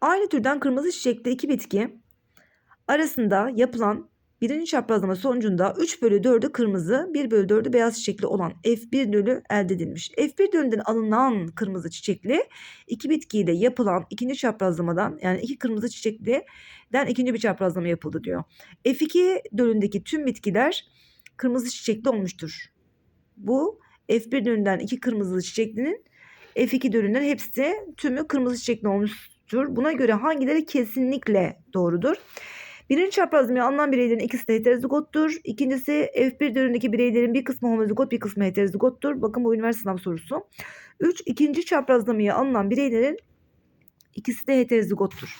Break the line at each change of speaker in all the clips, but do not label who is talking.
Aynı türden kırmızı çiçekli iki bitki arasında yapılan birinci çaprazlama sonucunda 3 bölü 4'ü kırmızı 1 bölü 4'ü beyaz çiçekli olan F1 dölü elde edilmiş. F1 dölünden alınan kırmızı çiçekli iki bitkiyle yapılan ikinci çaprazlamadan yani iki kırmızı çiçekliden ikinci bir çaprazlama yapıldı diyor. F2 dölündeki tüm bitkiler kırmızı çiçekli olmuştur. Bu F1 dölünden iki kırmızı çiçeklinin F2 dölünden hepsi tümü kırmızı çiçekli olmuştur. Buna göre hangileri kesinlikle doğrudur? Birinci çaprazlamaya alınan bireylerin ikisi de heterozigottur. İkincisi F1 dölündeki bireylerin bir kısmı homozigot bir kısmı heterozigottur. Bakın bu üniversite sınav sorusu. 3. ikinci çaprazlamaya alınan bireylerin ikisi de heterozigottur.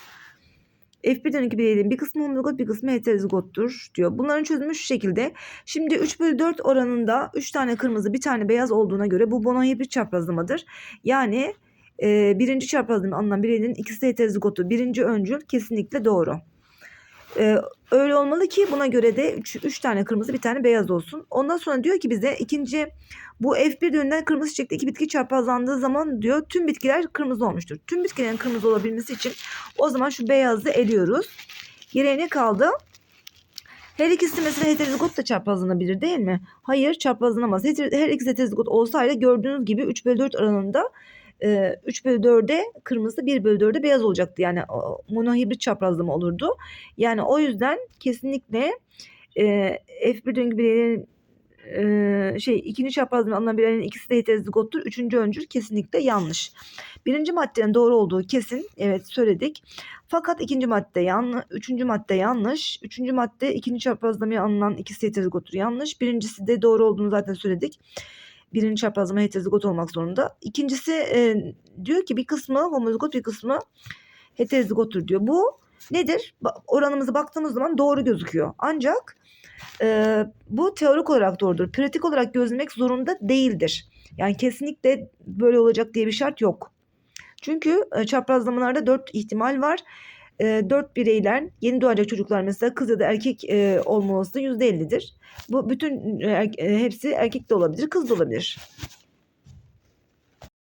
F1 döneki bireylerin bir kısmı homozigot bir kısmı heterozigottur diyor. Bunların çözümü şu şekilde. Şimdi 3 bölü 4 oranında 3 tane kırmızı bir tane beyaz olduğuna göre bu monohibrit çaprazlamadır. Yani e, birinci çaprazlama alınan bireylerin ikisi de heterozigottur. Birinci öncül kesinlikle doğru. Ee, öyle olmalı ki buna göre de 3 tane kırmızı bir tane beyaz olsun. Ondan sonra diyor ki bize ikinci bu F1 dönünden kırmızı çiçekte iki bitki çaprazlandığı zaman diyor tüm bitkiler kırmızı olmuştur. Tüm bitkilerin kırmızı olabilmesi için o zaman şu beyazı eliyoruz. Geriye ne kaldı? Her ikisi mesela heterozigot da çaprazlanabilir değil mi? Hayır çaprazlanamaz. Heter- Her ikisi heterozigot olsaydı gördüğünüz gibi 3 bölü 4 oranında e, 3 bölü 4'e kırmızı 1 bölü 4'e beyaz olacaktı. Yani monohibrit çaprazlama olurdu. Yani o yüzden kesinlikle e, F1 döngü bireylerin e, şey ikinci çaprazlama alınan bireylerin ikisi de heterozigottur. Üçüncü öncül kesinlikle yanlış. Birinci maddenin doğru olduğu kesin. Evet söyledik. Fakat ikinci madde yanlış. Üçüncü madde yanlış. Üçüncü madde ikinci çaprazlamaya alınan ikisi heterozigottur yanlış. Birincisi de doğru olduğunu zaten söyledik birinci çaprazlama heterozigot olmak zorunda. İkincisi e, diyor ki bir kısmı homozigot bir kısmı heterozigottur diyor. Bu nedir? Oranımıza baktığımız zaman doğru gözüküyor. Ancak e, bu teorik olarak doğrudur. Pratik olarak gözlemek zorunda değildir. Yani kesinlikle böyle olacak diye bir şart yok. Çünkü e, çaprazlamalarda dört ihtimal var. E, dört bireyler yeni doğacak çocuklar mesela kız ya da erkek e, olma olasılığı %50'dir. Bu bütün e, er- e, hepsi erkek de olabilir, kız da olabilir.